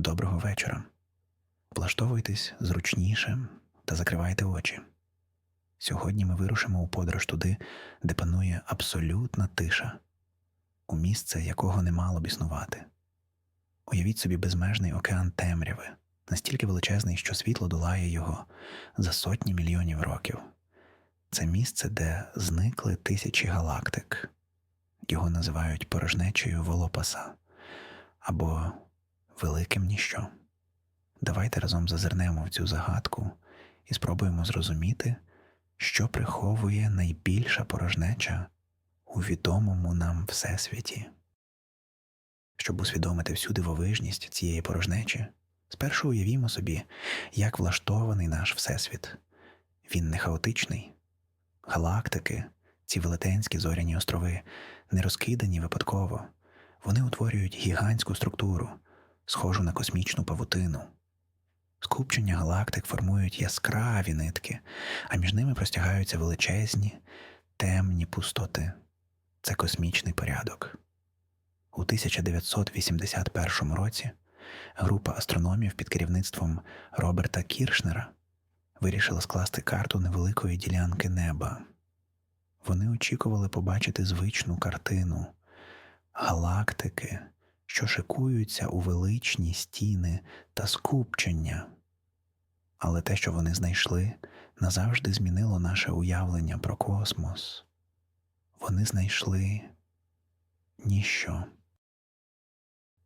Доброго вечора. Влаштовуйтесь зручніше та закривайте очі. Сьогодні ми вирушимо у подорож туди, де панує абсолютна тиша, у місце якого не мало б існувати. Уявіть собі безмежний океан темряви, настільки величезний, що світло долає його за сотні мільйонів років. Це місце, де зникли тисячі галактик. Його називають порожнечею Волопаса або великим ніщо. Давайте разом зазирнемо в цю загадку і спробуємо зрозуміти, що приховує найбільша порожнеча у відомому нам всесвіті. Щоб усвідомити всю дивовижність цієї порожнечі, спершу уявімо собі, як влаштований наш всесвіт. Він не хаотичний. Галактики, ці велетенські зоряні острови, не розкидані випадково, вони утворюють гігантську структуру, схожу на космічну павутину. Скупчення галактик формують яскраві нитки, а між ними простягаються величезні, темні пустоти. Це космічний порядок. У 1981 році група астрономів під керівництвом Роберта Кіршнера вирішила скласти карту невеликої ділянки неба. Вони очікували побачити звичну картину галактики, що шикуються у величні стіни та скупчення. Але те, що вони знайшли, назавжди змінило наше уявлення про космос. Вони знайшли ніщо.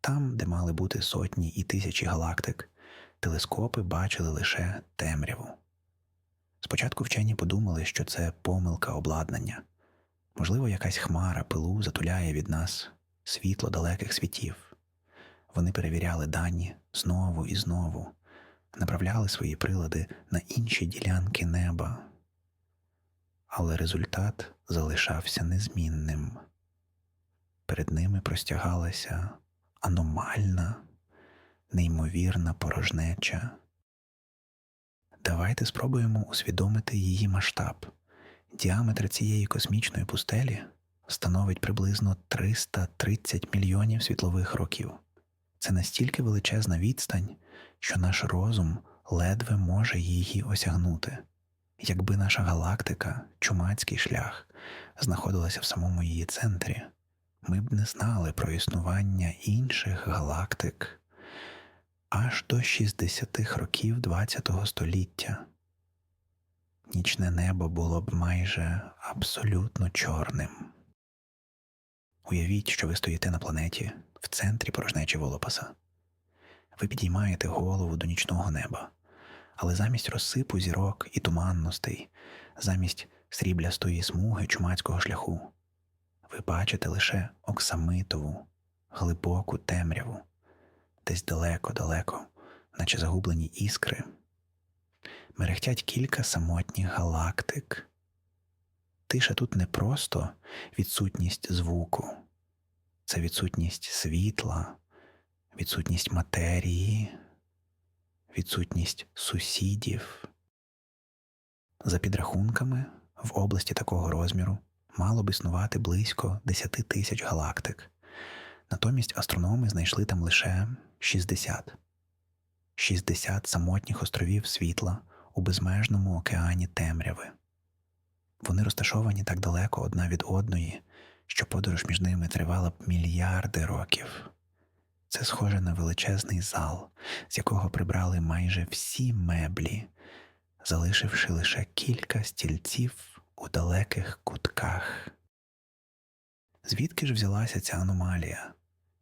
Там, де мали бути сотні і тисячі галактик, телескопи бачили лише темряву. Спочатку вчені подумали, що це помилка обладнання, можливо, якась хмара пилу затуляє від нас світло далеких світів. Вони перевіряли дані знову і знову, направляли свої прилади на інші ділянки неба. Але результат залишався незмінним. Перед ними простягалася аномальна, неймовірна порожнеча. Давайте спробуємо усвідомити її масштаб. Діаметр цієї космічної пустелі становить приблизно 330 мільйонів світлових років. Це настільки величезна відстань, що наш розум ледве може її осягнути. Якби наша галактика, чумацький шлях, знаходилася в самому її центрі, ми б не знали про існування інших галактик аж до 60-х років ХХ століття. Нічне небо було б майже абсолютно чорним. Уявіть, що ви стоїте на планеті в центрі порожнечі волопаса. Ви підіймаєте голову до нічного неба, але замість розсипу зірок і туманностей, замість сріблястої смуги чумацького шляху, ви бачите лише оксамитову, глибоку темряву, десь далеко-далеко, наче загублені іскри. Мерехтять кілька самотніх галактик. Тиша тут не просто відсутність звуку, це відсутність світла, відсутність матерії, відсутність сусідів. За підрахунками, в області такого розміру мало б існувати близько 10 тисяч галактик, натомість астрономи знайшли там лише 60. 60 самотніх островів світла у безмежному океані темряви. Вони розташовані так далеко одна від одної, що подорож між ними тривала б мільярди років. Це схоже на величезний зал, з якого прибрали майже всі меблі, залишивши лише кілька стільців у далеких кутках. Звідки ж взялася ця аномалія?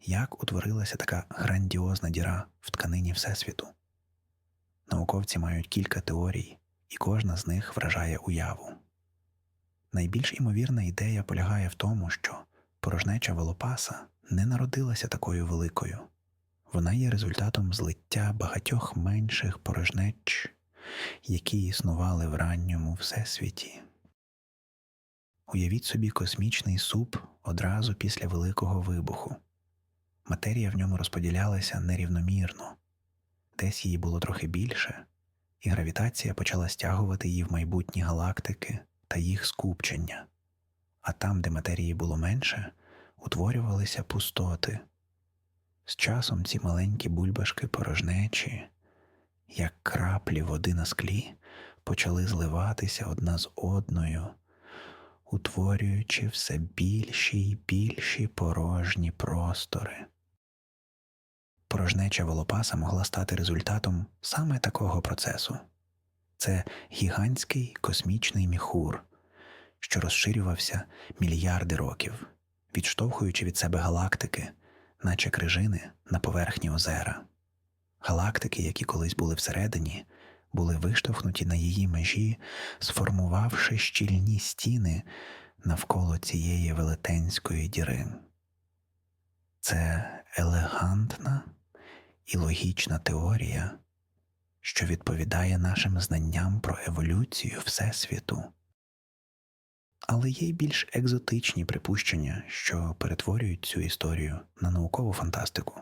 Як утворилася така грандіозна діра в тканині Всесвіту? Науковці мають кілька теорій, і кожна з них вражає уяву. Найбільш імовірна ідея полягає в тому, що порожнеча Волопаса не народилася такою великою, вона є результатом злиття багатьох менших порожнеч, які існували в ранньому всесвіті. Уявіть собі космічний суп одразу після Великого вибуху. Матерія в ньому розподілялася нерівномірно, десь її було трохи більше, і гравітація почала стягувати її в майбутні галактики та їх скупчення, а там, де матерії було менше, утворювалися пустоти. З часом ці маленькі бульбашки порожнечі, як краплі води на склі, почали зливатися одна з одною, утворюючи все більші й більші порожні простори. Порожнеча волопаса могла стати результатом саме такого процесу. Це гігантський космічний міхур, що розширювався мільярди років, відштовхуючи від себе галактики, наче крижини на поверхні озера. Галактики, які колись були всередині, були виштовхнуті на її межі, сформувавши щільні стіни навколо цієї велетенської діри. Це елегантна і логічна теорія, що відповідає нашим знанням про еволюцію Всесвіту. Але є й більш екзотичні припущення, що перетворюють цю історію на наукову фантастику.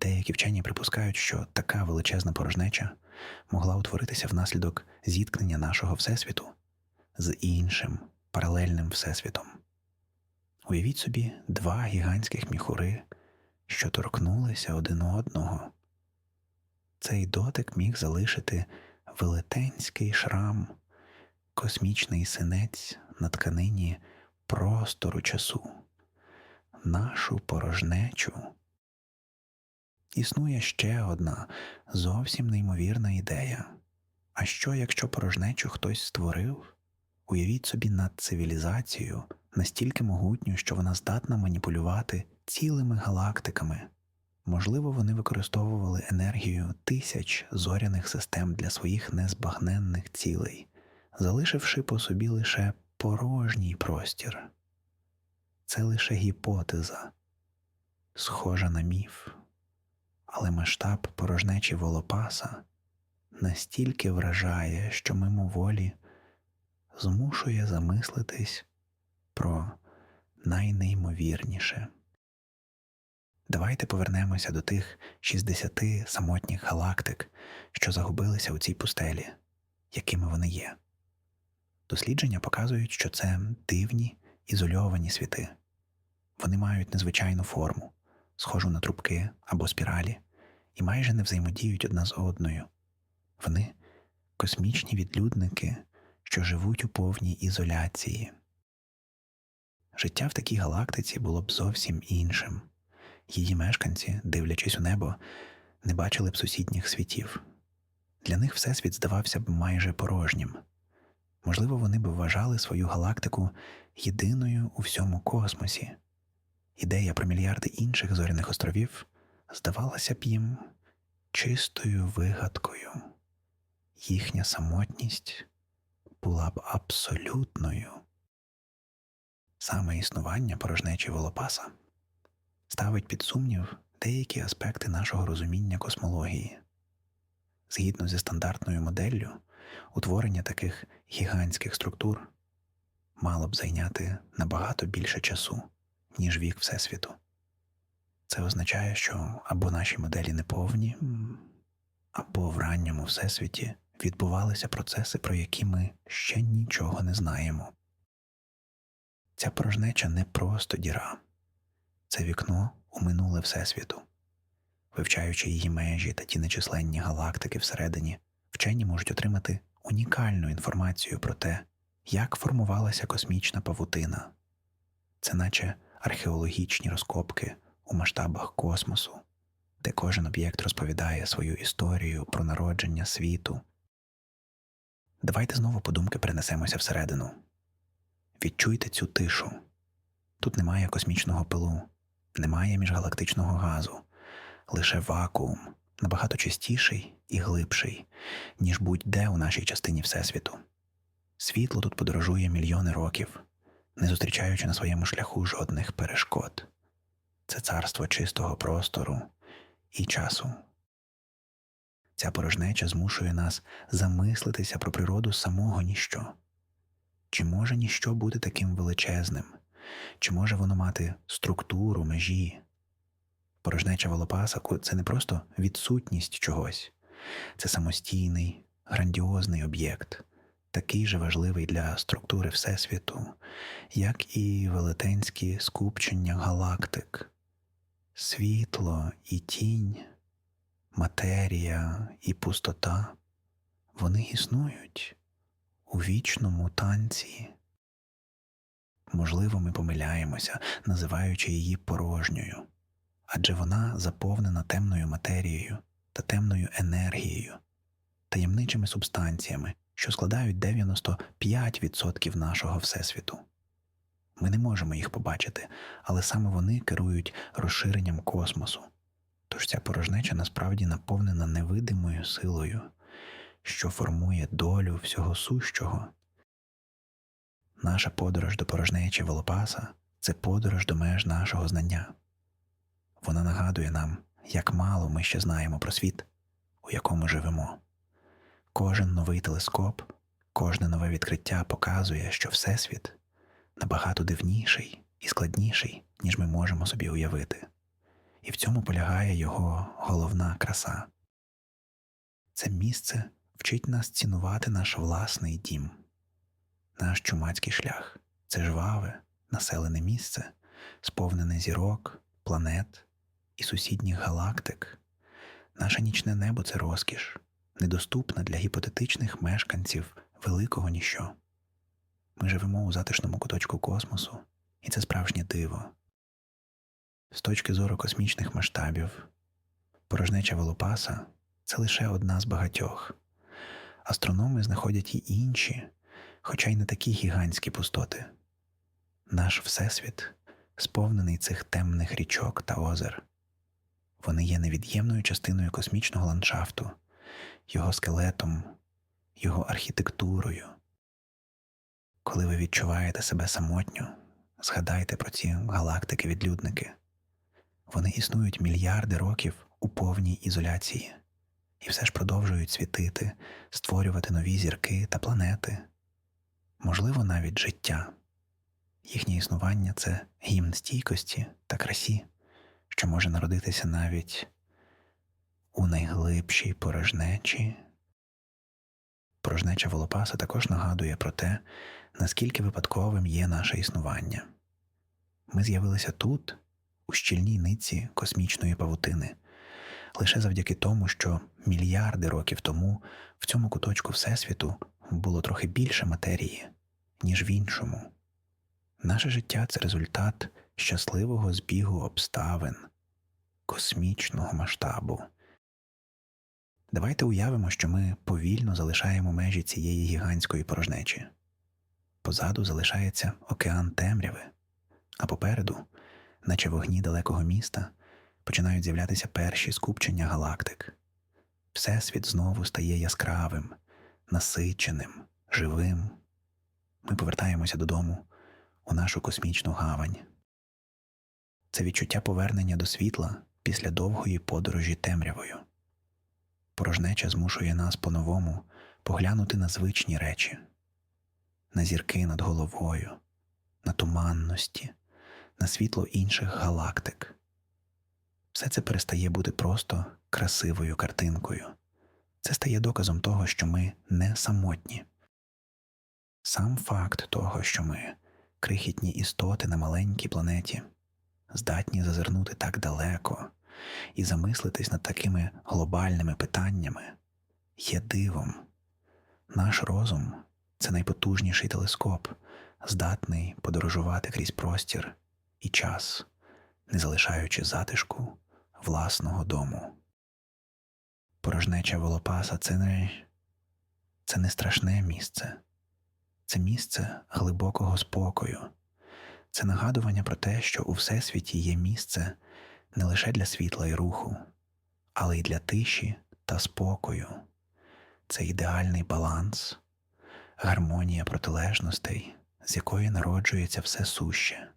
Деякі вчені припускають, що така величезна порожнеча могла утворитися внаслідок зіткнення нашого Всесвіту з іншим паралельним Всесвітом. Уявіть собі два гігантських міхури, що торкнулися один одного. Цей дотик міг залишити велетенський шрам, космічний синець на тканині простору часу, нашу порожнечу. Існує ще одна зовсім неймовірна ідея. А що, якщо порожнечу хтось створив? Уявіть собі надцивілізацію настільки могутню, що вона здатна маніпулювати цілими галактиками. Можливо, вони використовували енергію тисяч зоряних систем для своїх незбагненних цілей, залишивши по собі лише порожній простір. Це лише гіпотеза, схожа на міф, але масштаб порожнечі волопаса настільки вражає, що мимоволі змушує замислитись про найнеймовірніше. Давайте повернемося до тих 60 самотніх галактик, що загубилися у цій пустелі, якими вони є. Дослідження показують, що це дивні ізольовані світи. Вони мають незвичайну форму, схожу на трубки або спіралі, і майже не взаємодіють одна з одною. Вони космічні відлюдники, що живуть у повній ізоляції. Життя в такій галактиці було б зовсім іншим. Її мешканці, дивлячись у небо, не бачили б сусідніх світів. Для них всесвіт здавався б майже порожнім. Можливо, вони б вважали свою галактику єдиною у всьому космосі. Ідея про мільярди інших зоряних островів здавалася б їм чистою вигадкою, їхня самотність була б абсолютною. Саме існування порожнечі волопаса ставить під сумнів деякі аспекти нашого розуміння космології. Згідно зі стандартною моделлю, утворення таких гігантських структур мало б зайняти набагато більше часу, ніж вік Всесвіту. Це означає, що або наші моделі неповні, або в ранньому всесвіті відбувалися процеси, про які ми ще нічого не знаємо. Ця порожнеча не просто діра, це вікно у минуле Всесвіту. Вивчаючи її межі та ті нечисленні галактики всередині, вчені можуть отримати унікальну інформацію про те, як формувалася космічна павутина, це наче археологічні розкопки у масштабах космосу, де кожен об'єкт розповідає свою історію про народження світу. Давайте знову подумки перенесемося всередину. Відчуйте цю тишу. Тут немає космічного пилу, немає міжгалактичного газу, лише вакуум, набагато чистіший і глибший, ніж будь-де у нашій частині Всесвіту. Світло тут подорожує мільйони років, не зустрічаючи на своєму шляху жодних перешкод. Це царство чистого простору і часу. Ця порожнеча змушує нас замислитися про природу самого ніщо. Чи може ніщо бути таким величезним, чи може воно мати структуру, межі? Порожнеча волопаса це не просто відсутність чогось, це самостійний, грандіозний об'єкт, такий же важливий для структури Всесвіту, як і велетенські скупчення галактик. Світло і тінь, матерія і пустота, вони існують у вічному танці. Можливо, ми помиляємося, називаючи її порожньою, адже вона заповнена темною матерією та темною енергією, таємничими субстанціями, що складають 95% нашого Всесвіту. Ми не можемо їх побачити, але саме вони керують розширенням космосу. Тож ця порожнеча насправді наповнена невидимою силою, що формує долю всього сущого. Наша подорож до порожнечі Волопаса це подорож до меж нашого знання. Вона нагадує нам, як мало ми ще знаємо про світ, у якому живемо. Кожен новий телескоп, кожне нове відкриття показує, що Всесвіт набагато дивніший і складніший, ніж ми можемо собі уявити, і в цьому полягає його головна краса. Це місце вчить нас цінувати наш власний дім, наш чумацький шлях це жваве, населене місце, сповнене зірок, планет і сусідніх галактик. Наше нічне небо це розкіш, недоступна для гіпотетичних мешканців великого ніщо. Ми живемо у затишному куточку космосу, і це справжнє диво. З точки зору космічних масштабів, порожнеча Волопаса це лише одна з багатьох. Астрономи знаходять і інші, хоча й не такі гігантські пустоти. Наш Всесвіт сповнений цих темних річок та озер. Вони є невід'ємною частиною космічного ландшафту, його скелетом, його архітектурою. Коли ви відчуваєте себе самотньо, згадайте про ці галактики-відлюдники. Вони існують мільярди років у повній ізоляції і все ж продовжують світити, створювати нові зірки та планети, можливо, навіть життя. Їхнє існування це гімн стійкості та красі, що може народитися навіть у найглибшій порожнечі. Порожнеча Волопаса також нагадує про те, наскільки випадковим є наше існування. Ми з'явилися тут, у щільній ниці космічної павутини, лише завдяки тому, що мільярди років тому в цьому куточку Всесвіту було трохи більше матерії, ніж в іншому. Наше життя це результат щасливого збігу обставин, космічного масштабу. Давайте уявимо, що ми повільно залишаємо межі цієї гігантської порожнечі. Позаду залишається океан темряви, а попереду, наче вогні далекого міста, починають з'являтися перші скупчення галактик. Всесвіт знову стає яскравим, насиченим, живим. Ми повертаємося додому у нашу космічну гавань. Це відчуття повернення до світла після довгої подорожі темрявою. Порожнеча змушує нас по-новому поглянути на звичні речі, на зірки над головою, на туманності, на світло інших галактик. Все це перестає бути просто красивою картинкою. Це стає доказом того, що ми не самотні. Сам факт того, що ми крихітні істоти на маленькій планеті, здатні зазирнути так далеко і замислитись над такими глобальними питаннями, є дивом. Наш розум це найпотужніший телескоп, здатний подорожувати крізь простір і час, не залишаючи затишку власного дому. Порожнеча волопаса це не, це не страшне місце, це місце глибокого спокою, це нагадування про те, що у Всесвіті є місце не лише для світла і руху, але й для тиші та спокою. Це ідеальний баланс, гармонія протилежностей, з якої народжується все суще.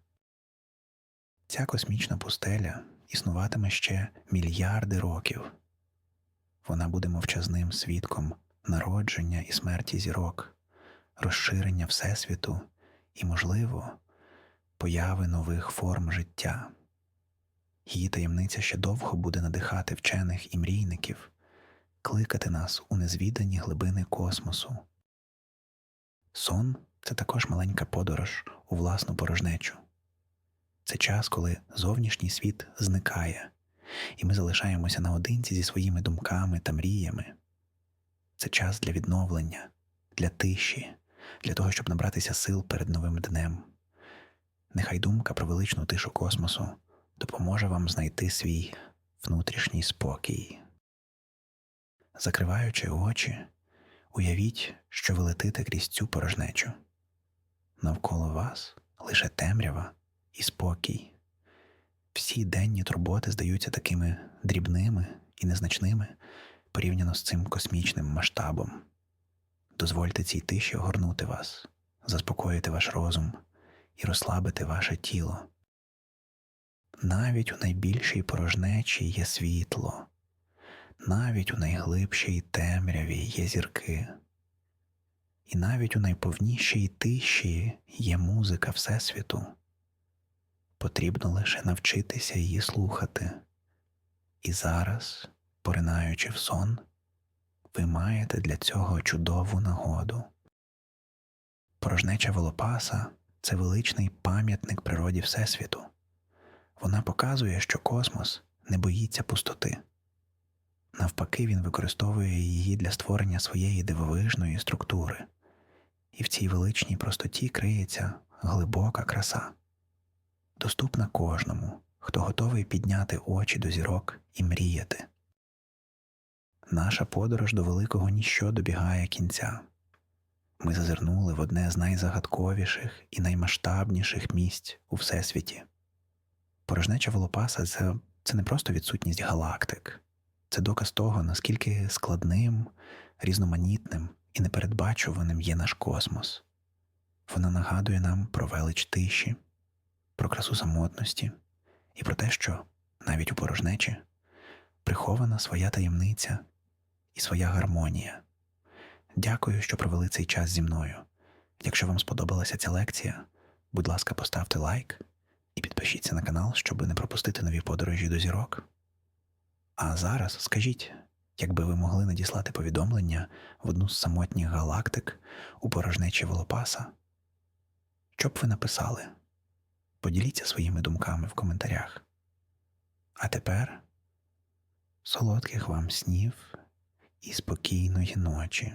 Ця космічна пустеля існуватиме ще мільярди років. Вона буде мовчазним свідком народження і смерті зірок, розширення Всесвіту і, можливо, появи нових форм життя. Її таємниця ще довго буде надихати вчених і мрійників, кликати нас у незвідані глибини космосу. Сон це також маленька подорож у власну порожнечу. Це час, коли зовнішній світ зникає, і ми залишаємося наодинці зі своїми думками та мріями. Це час для відновлення, для тиші, для того, щоб набратися сил перед новим днем. Нехай думка про величну тишу космосу допоможе вам знайти свій внутрішній спокій. Закриваючи очі, уявіть, що ви летите крізь цю порожнечу. Навколо вас лише темрява і спокій. Всі денні турботи здаються такими дрібними і незначними порівняно з цим космічним масштабом. Дозвольте цій тиші огорнути вас, заспокоїти ваш розум і розслабити ваше тіло. Навіть у найбільшій порожнечі є світло, навіть у найглибшій темряві є зірки, і навіть у найповнішій тиші є музика Всесвіту. Потрібно лише навчитися її слухати. І зараз, поринаючи в сон, ви маєте для цього чудову нагоду. Порожнеча волопаса це величний пам'ятник природі Всесвіту. Вона показує, що космос не боїться пустоти. Навпаки, він використовує її для створення своєї дивовижної структури, і в цій величній простоті криється глибока краса, доступна кожному, хто готовий підняти очі до зірок і мріяти. Наша подорож до великого ніщо добігає кінця. Ми зазирнули в одне з найзагадковіших і наймасштабніших місць у всесвіті. Порожнеча Волопаса це, це не просто відсутність галактик, це доказ того, наскільки складним, різноманітним і непередбачуваним є наш космос. Вона нагадує нам про велич тиші, про красу самотності і про те, що навіть у порожнечі прихована своя таємниця і своя гармонія. Дякую, що провели цей час зі мною. Якщо вам сподобалася ця лекція, будь ласка, поставте лайк і підпишіться на канал, щоб не пропустити нові подорожі до зірок. А зараз скажіть, якби ви могли надіслати повідомлення в одну з самотніх галактик у порожнечі Волопаса, що б ви написали? Поділіться своїми думками в коментарях. А тепер солодких вам снів і спокійної ночі.